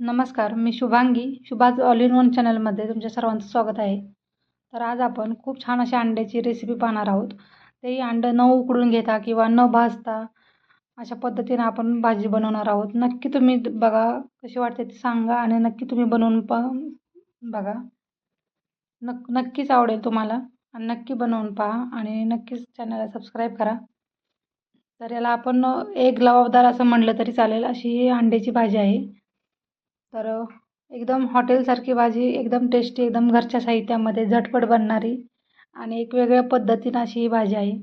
नमस्कार मी शुभांगी. शुभाज ऑल इन वन चॅनलमध्ये तुमच्या सर्वांचं स्वागत आहे. तर आज आपण खूप छान अशा अंड्याची रेसिपी पाहणार आहोत. तेही अंडं न उकडून घेता किंवा न भाजता अशा पद्धतीनं आपण भाजी बनवणार आहोत. नक्की तुम्ही बघा कशी वाटते ते सांगा आणि नक्की तुम्ही बनवून पा बघा. नक् नक्कीच आवडेल तुम्हाला. आणि नक्की बनवून पहा आणि नक्कीच चॅनलला सबस्क्राईब करा. तर याला आपण एक लवाबदार असं म्हणलं तरी चालेल. अशी ही अंड्याची भाजी आहे. तर एकदम हॉटेलसारखी भाजी एकदम टेस्टी एकदम घरच्या साहित्यामध्ये झटपट बनणारी आणि एक वेगळ्या पद्धतीनं अशी ही भाजी आहे.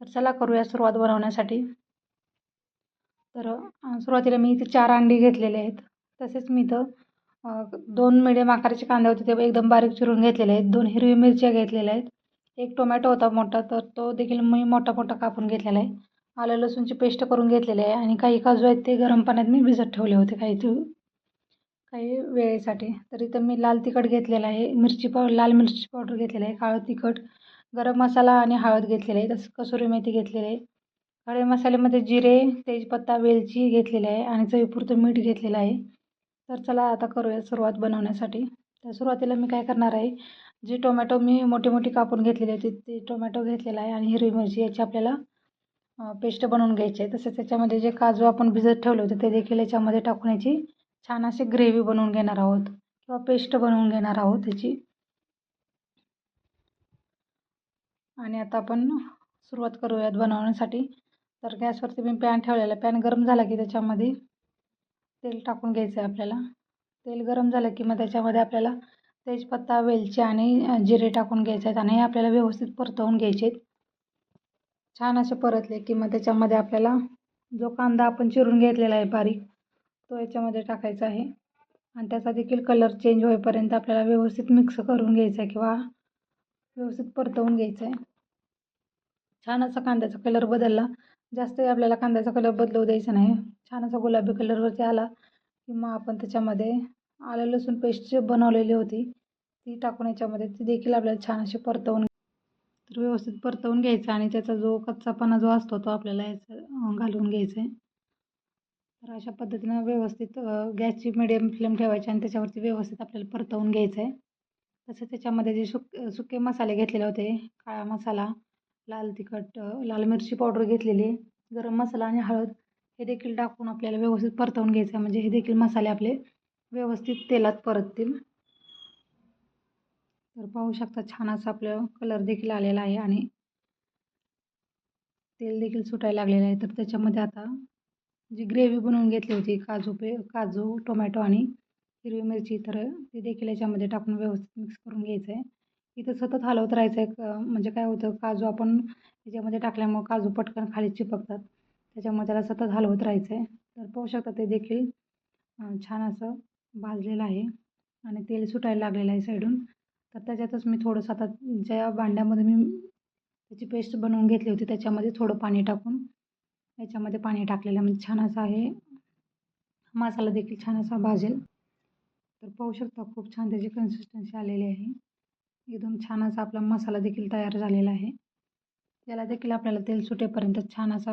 तर चला करूया सुरुवात बनवण्यासाठी. तर सुरुवातीला मी इथे चार अंडी घेतलेले आहेत. तसेच मी इथं दोन मिडियम आकाराचे कांदे होते ते एकदम बारीक चिरून घेतलेले आहेत. दोन हिरवी मिरच्या घेतलेल्या आहेत. एक टोमॅटो होता मोठा तर तो देखील मी मोठा मोठा कापून घेतलेला आहे. आलं लसूणची पेस्ट करून घेतलेली आहे आणि काही काजू आहेत ते गरम पाण्यात मी भिजत ठेवले होते काही ते काही वेळेसाठी. तर इथं मी लाल तिखट घेतलेलं आहे. मिरची पाव लाल मिरची पावडर घेतलेलं आहे. काळं तिखट गरम मसाला आणि हळद घेतलेली आहे. तसं कसुरी मेथी घेतलेली आहे. खडे मसाल्यामध्ये जिरे तेजपत्ता वेलची घेतलेली आहे आणि चवीपुरतं मीठ घेतलेलं आहे. तर चला आता करूया सुरुवात बनवण्यासाठी. तर सुरुवातीला मी काय करणार आहे जी टोमॅटो मी मोठी मोठी कापून घेतलेली होती ती टोमॅटो घेतलेला आहे आणि हिरवी मिरची याची आपल्याला पेस्ट बनवून घ्यायची आहे. तसेच त्याच्यामध्ये जे काजू आपण भिजत ठेवले होते ते देखील याच्यामध्ये टाकून याची छान असे ग्रेव्ही बनवून घेणार आहोत किंवा पेस्ट बनवून घेणार आहोत त्याची आणि आता आपण सुरुवात करूयात बनवण्यासाठी. तर गॅसवरती मी पॅन ठेवलेला पॅन गरम झाला की त्याच्यामध्ये तेल टाकून घ्यायचं आहे आपल्याला. तेल गरम झालं की मग त्याच्यामध्ये आपल्याला तेजपत्ता वेलची आणि जिरे टाकून घ्यायचे आहेत आणि हे आपल्याला व्यवस्थित परतवून घ्यायचे आहेत छान असे परतले की मग त्याच्यामध्ये आपल्याला जो कांदा आपण चिरून घेतलेला आहे बारीक तो याच्यामध्ये टाकायचा आहे. आणि त्याचा देखील कलर चेंज होईपर्यंत आपल्याला व्यवस्थित मिक्स करून घ्यायचा आहे किंवा व्यवस्थित परतवून घ्यायचं आहे. छान असा कांद्याचा कलर बदलला. जास्तही आपल्याला कांद्याचा कलर बदलू द्यायचा नाही. छान असा गुलाबी कलरवरती आला की मग आपण त्याच्यामध्ये आलं लसूण पेस्ट बनवलेली होती ती टाकून याच्यामध्ये ती देखील आपल्याला छान अशी परतवून तर व्यवस्थित परतवून घ्यायचं आणि त्याचा जो कच्चापणा जो असतो तो आपल्याला याचा घालून घ्यायचा आहे. तर अशा पद्धतीनं व्यवस्थित गॅसची मिडियम फ्लेम ठेवायची आणि त्याच्यावरती व्यवस्थित आपल्याला परतवून घ्यायचं आहे तसं त्याच्यामध्ये जे सुक सुके मसाले घेतलेले होते काळा मसाला लाल तिखट लाल मिरची पावडर घेतलेली गरम मसाला आणि हळद हे देखील टाकून आपल्याला व्यवस्थित परतवून घ्यायचं आहे म्हणजे हे देखील मसाले आपले व्यवस्थित तेलात परततील. तर पाहू शकता छान असा आपलं कलर देखील आलेला आहे आणि तेल देखील सुटायला लागलेलं आहे. तर त्याच्यामध्ये आता जी ग्रेव्ही बनवून घेतली होती काजू पे काजू टोमॅटो आणि हिरवी मिरची तर ती देखील याच्यामध्ये टाकून व्यवस्थित मिक्स करून घ्यायचं आहे इथं सतत हलवत राहायचं आहे क- म्हणजे काय होतं काजू आपण त्याच्यामध्ये टाकल्यामुळं काजू पटकन खाली चिपकतात त्याच्यामुळे त्याला सतत हलवत राहायचं आहे तर पाहू शकता ते देखील छान असं भाजलेलं आहे आणि तेल सुटायला लागलेलं आहे साईडून. तर त्याच्यातच मी थोडंसं आता ज्या भांड्यामध्ये मी त्याची पेस्ट बनवून घेतली होती त्याच्यामध्ये थोडं पाणी टाकून याच्यामध्ये पाणी टाकलेलं म्हणजे छान असा आहे. मसाला देखील छान असा भाजेल. तर पाहू शकता खूप छान त्याची कन्सिस्टन्सी आलेली आहे. एकदम छान असा आपला मसाला देखील तयार झालेला आहे. त्याला देखील आपल्याला तेल सुटेपर्यंत छान असा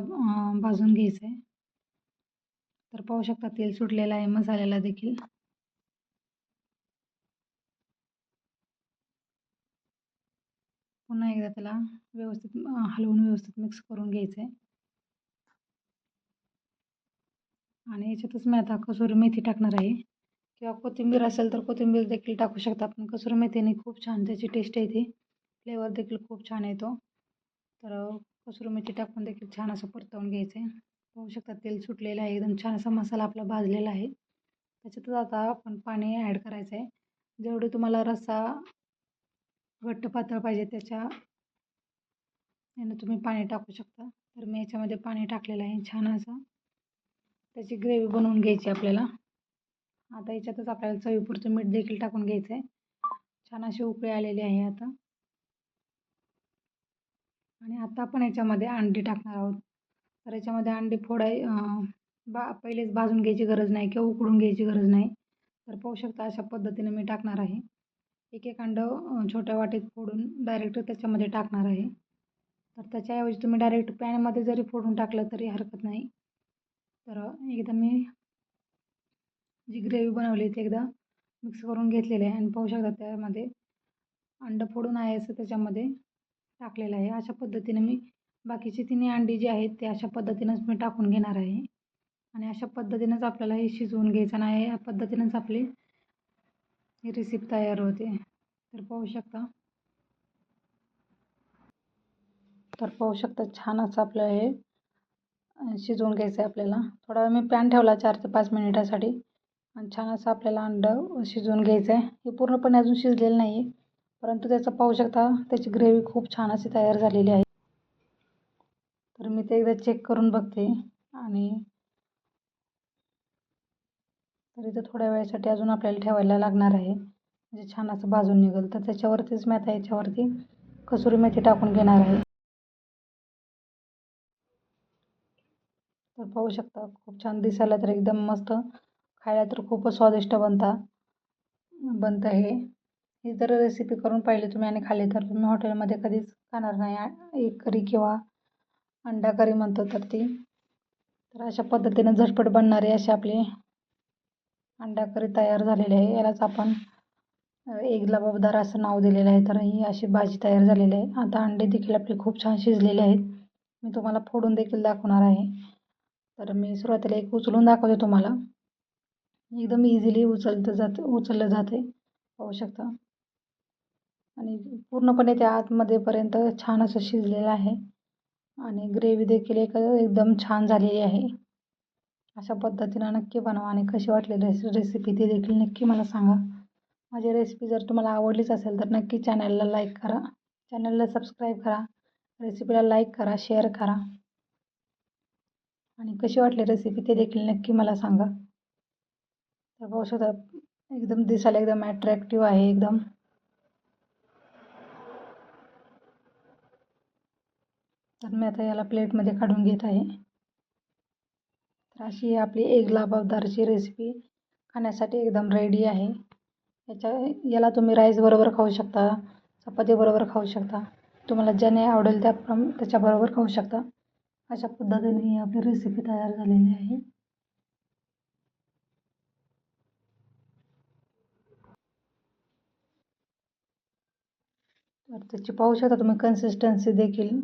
भाजून घ्यायचं आहे. तर पाहू शकता तेल सुटलेलं आहे मसाल्याला देखील. पुन्हा एकदा त्याला व्यवस्थित हलवून व्यवस्थित मिक्स करून घ्यायचं आहे. आणि याच्यातच मी आता कसुरी मेथी टाकणार आहे. किंवा कोथिंबीर असेल तर कोथिंबीर देखील टाकू शकता पण कसुरी मेथीने खूप छान त्याची टेस्ट येते. फ्लेवर देखील खूप छान येतो. तर कसुरी मेथी टाकून देखील छान असं परतवून घ्यायचं आहे पाहू शकता तेल सुटलेलं आहे. एकदम छान असा मसाला आपला भाजलेला आहे. त्याच्यातच आता आपण पाणी ॲड करायचं आहे जेवढे तुम्हाला रस्सा घट्ट पातळ पाहिजे त्याच्या यानं तुम्ही पाणी टाकू शकता. तर मी याच्यामध्ये पाणी टाकलेलं आहे. छान असं त्याची ग्रेव्ही बनवून घ्यायची आपल्याला. आता याच्यातच आपल्याला चवीपुरतं मीठ देखील टाकून घ्यायचं आहे छान अशी उकळी आलेली आहे आता. आणि आता आपण याच्यामध्ये अंडी टाकणार आहोत. तर याच्यामध्ये अंडी फोडाय बा पहिलेच भाजून घ्यायची गरज नाही किंवा उकडून घ्यायची गरज नाही. तर पाहू शकता अशा पद्धतीने मी टाकणार आहे. एक एक अंडं छोट्या वाटीत फोडून डायरेक्ट त्याच्यामध्ये टाकणार आहे. तर त्याच्याऐवजी तुम्ही डायरेक्ट पॅनमध्ये जरी फोडून टाकलं तरी हरकत नाही. तर एकदा मी जी ग्रेव्ही बनवली ती एकदा मिक्स करून घेतलेली आहे. आणि पाहू शकता त्यामध्ये अंडं फोडून आहे असं त्याच्यामध्ये टाकलेलं आहे. अशा पद्धतीने मी बाकीची तिन्ही अंडी जी आहेत ते अशा पद्धतीनंच मी टाकून घेणार आहे. आणि अशा पद्धतीनंच आपल्याला हे शिजवून घ्यायचं नाही या पद्धतीनंच आपली ही रेसिपी तयार होते. तर पाहू शकता. तर पाहू शकता छान असं आपलं हे शिजवून घ्यायचं आहे आपल्याला. थोडा वेळ मी पॅन ठेवला चार ते पाच मिनिटासाठी. आणि छान असं आपल्याला अंडं शिजवून घ्यायचं आहे हे पूर्णपणे अजून शिजलेलं नाही आहे परंतु त्याचं पाहू शकता त्याची ग्रेव्ही खूप छान अशी तयार झालेली आहे. तर मी ते एकदा चेक करून बघते. आणि तर इथं थोड्या वेळासाठी अजून आपल्याला ठेवायला लागणार आहे. म्हणजे छान असं भाजून निघेल. तर त्याच्यावरतीच मी आता याच्यावरती कसुरी मेथी टाकून घेणार आहे. पाहू शकता. खूप छान दिसायला तर एकदम मस्त. खायला तर खूपच स्वादिष्ट बनता. बनतं हे. ही जर रेसिपी करून पाहिली तुम्ही आणि खाल्ली तर तुम्ही हॉटेलमध्ये कधीच खाणार नाही. एक करी किंवा अंडा करी म्हणतो तर ती. तर अशा पद्धतीनं झटपट बनणारे असे आपले अंडा करी तयार झालेले आहे. यालाच आपण एक लबाबदार असं नाव दिलेलं आहे. तर ही अशी भाजी तयार झालेली आहे. आता अंडे देखील आपले खूप छान शिजलेले आहेत. मी तुम्हाला फोडून देखील दाखवणार आहे. तर मी सुरुवातीला एक उचलून दाखवते तुम्हाला. एकदम इझिली उचलतं जातं उचललं जाते पाहू शकता. आणि पूर्णपणे त्या आतमध्येपर्यंत छान असं शिजलेलं आहे. आणि ग्रेव्ही देखील एक एकदम छान झालेली आहे. अशा पद्धतीनं नक्की बनवा आणि कशी वाटली रेसि रेसिपी ती देखील नक्की मला सांगा. माझी रेसिपी जर तुम्हाला आवडलीच असेल तर नक्की चॅनलला लाईक करा. चॅनलला सबस्क्राईब करा. रेसिपीला लाईक करा शेअर करा. आणि कशी वाटली रेसिपी ते देखील नक्की मला सांगा. तर पाहू शकता एकदम दिसायला एकदम ॲट्रॅक्टिव्ह आहे एकदम. तर मी आता याला प्लेटमध्ये काढून घेत आहे. तर अशी आपली एक लाबाबदारची रेसिपी खाण्यासाठी एकदम रेडी आहे. याच्या याला तुम्ही राईसबरोबर खाऊ शकता चपातीबरोबर खाऊ शकता. तुम्हाला ज्याने आवडेल त्या त्याच्याबरोबर खाऊ शकता. अशा पद्धतीने ही आपली रेसिपी तयार त्याची पाहू शकता तुम्ही कन्सिस्टन्सी देखील.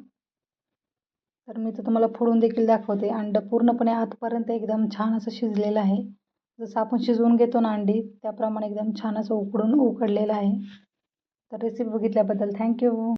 तर मी तर तुम्हाला फोडून देखील दाखवते. अंडं पूर्णपणे आतपर्यंत एकदम छान असं शिजलेलं आहे. जसं आपण शिजवून घेतो ना अंडी, त्याप्रमाणे एकदम छान असं उकडून उकडलेलं आहे. तर रेसिपी बघितल्याबद्दल थँक्यू